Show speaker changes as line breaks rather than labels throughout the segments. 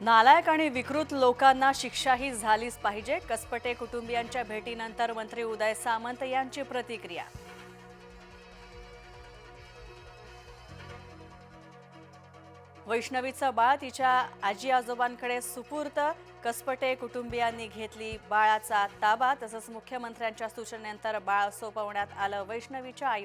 नालायक आणि विकृत लोकांना शिक्षाही झालीच पाहिजे. कसपटे कुटुंबियांच्या भेटीनंतर मंत्री उदय सामंत यांची प्रतिक्रिया. वैष्णवीचं बाळ तिच्या आजी आजोबांकडे सुपूर्त कसपटे कुटुंबियांनी घेतली बाळाचा ताबा. तसंच मुख्यमंत्र्यांच्या सूचनेनंतर बाळ सोपवण्यात आलं वैष्णवीच्या आई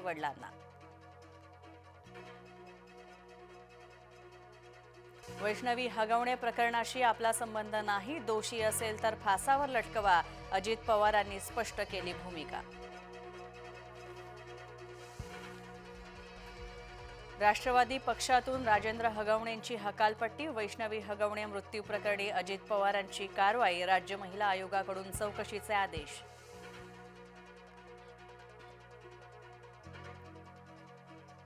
वैष्णवी हगवणे प्रकरणाशी आपला संबंध नाही दोषी असेल तर फासावर लटकवा अजित पवारांनी स्पष्ट केली भूमिका. राष्ट्रवादी पक्षातून राजेंद्र हगवणेंची हकालपट्टी वैष्णवी हगवणे मृत्यू प्रकरणी अजित पवारांची कारवाई राज्य महिला आयोगाकडून चौकशीचे आदेश.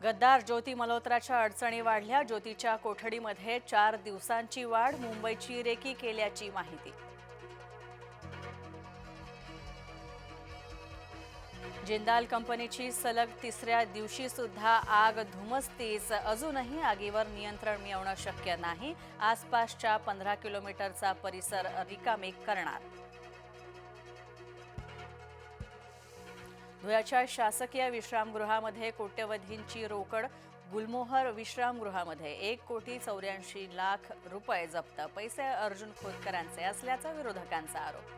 गद्दार ज्योती मल्होत्राच्या अडचणी वाढल्या. ज्योतीच्या कोठडीमध्ये चार दिवसांची वाढ मुंबईची रेकी केल्याची माहिती. जिंदाल कंपनीची सलग तिसऱ्या दिवशी सुद्धा आग धुमसतीच अजूनही आगीवर नियंत्रण मिळवणं शक्य नाही. आसपासच्या पंधरा किलोमीटरचा परिसर रिकामी करणार. धुळ्याच्या शासकीय विश्रामगृहामध्ये कोट्यवधींची रोकड गुलमोहर विश्रामगृहामध्ये एक कोटी चौऱ्याऐंशी लाख रुपये जप्त. पैसे अर्जुन खोतकरांचे असल्याचा विरोधकांचा आरोप.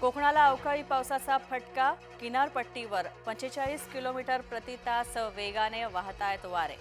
कोकणाला अवकाळी पावसाचा फटका किनारपट्टीवर पंचेचाळीस किलोमीटर प्रति तास वेगाने वाहतायत वारे.